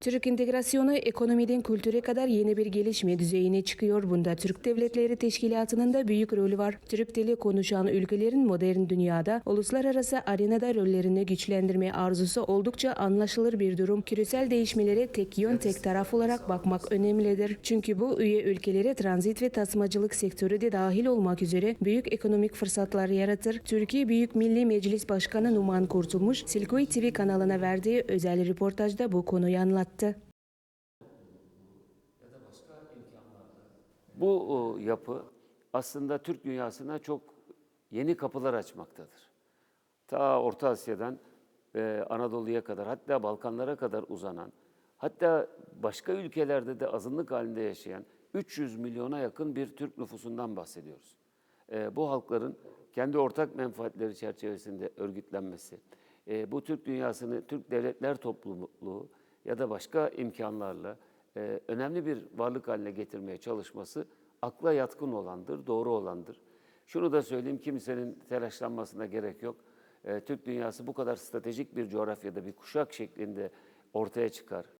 Türk integrasyonu ekonomiden kültüre kadar yeni bir gelişme düzeyine çıkıyor. Bunda Türk Devletleri Teşkilatı'nın da büyük rolü var. Türk dili konuşan ülkelerin modern dünyada uluslararası arenada rollerini güçlendirme arzusu oldukça anlaşılır bir durum. Küresel değişmelere tek yön tek taraf olarak bakmak önemlidir. Çünkü bu üye ülkelere transit ve tasmacılık sektörü de dahil olmak üzere büyük ekonomik fırsatlar yaratır. Türkiye Büyük Milli Meclis Başkanı Numan Kurtulmuş, Silkoy TV kanalına verdiği özel röportajda bu konuyu anlattı. Bu o, yapı aslında Türk dünyasına çok yeni kapılar açmaktadır. Ta Orta Asya'dan e, Anadolu'ya kadar hatta Balkanlara kadar uzanan hatta başka ülkelerde de azınlık halinde yaşayan 300 milyona yakın bir Türk nüfusundan bahsediyoruz. E, bu halkların kendi ortak menfaatleri çerçevesinde örgütlenmesi, e, bu Türk dünyasını Türk Devletler Topluluğu ya da başka imkanlarla e, önemli bir varlık haline getirmeye çalışması akla yatkın olandır, doğru olandır. Şunu da söyleyeyim, kimsenin telaşlanmasına gerek yok. E, Türk dünyası bu kadar stratejik bir coğrafyada bir kuşak şeklinde ortaya çıkar.